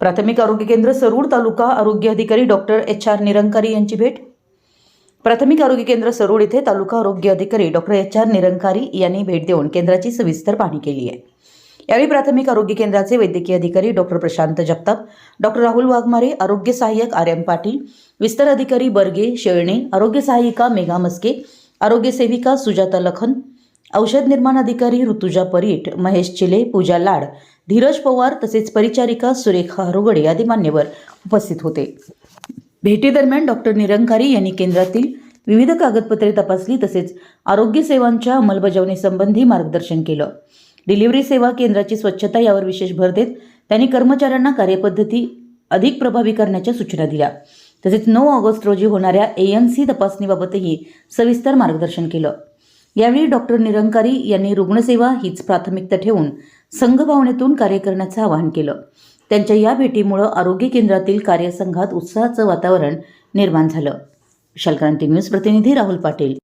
प्राथमिक आरोग्य केंद्र सरूड तालुका आरोग्य अधिकारी डॉक्टर एच आर निरंकारी यांची भेट. प्राथमिक आरोग्य केंद्र सरूड येथे तालुका आरोग्य अधिकारी डॉक्टर एच आर निरंकारी यांनी भेट देऊन केंद्राची सविस्तर पाहणी केली आहे. यावेळी प्राथमिक आरोग्य केंद्राचे वैद्यकीय अधिकारी डॉक्टर प्रशांत जगताप डॉक्टर राहुल वाघमारे आरोग्य सहाय्यक आर एम पाटील विस्तार अधिकारी बर्गे शेळणे आरोग्य सहाय्यिका मेघा मस्के आरोग्य सेविका सुजाता लखन औषध निर्माण अधिकारी ऋतुजा परीट महेश चिले पूजा लाड धीरज पवार तसेच परिचारिका सुरेखा हरुगडे आदी मान्यवर उपस्थित होते. भेटीदरम्यान डॉक्टर निरंकारी यांनी केंद्रातील विविध कागदपत्रे तपासली तसेच आरोग्य सेवांच्या अंमलबजावणीसंबंधी मार्गदर्शन केलं. डिलिव्हरी सेवा केंद्राची स्वच्छता यावर विशेष भर देत त्यांनी कर्मचाऱ्यांना कार्यपद्धती अधिक प्रभावी करण्याच्या सूचना दिल्या. तसेच नऊ ऑगस्ट रोजी होणाऱ्या एएनसी तपासणीबाबतही सविस्तर मार्गदर्शन केलं. यावेळी डॉक्टर निरंकारी यांनी रुग्णसेवा हीच प्राथमिकता ठेवून संघभावनेतून कार्य करण्याचं आवाहन केलं. त्यांच्या या भेटीमुळं आरोग्य केंद्रातील कार्यसंघात उत्साहाचं वातावरण निर्माण झालं. विशाल न्यूज प्रतिनिधी राहुल पाटील.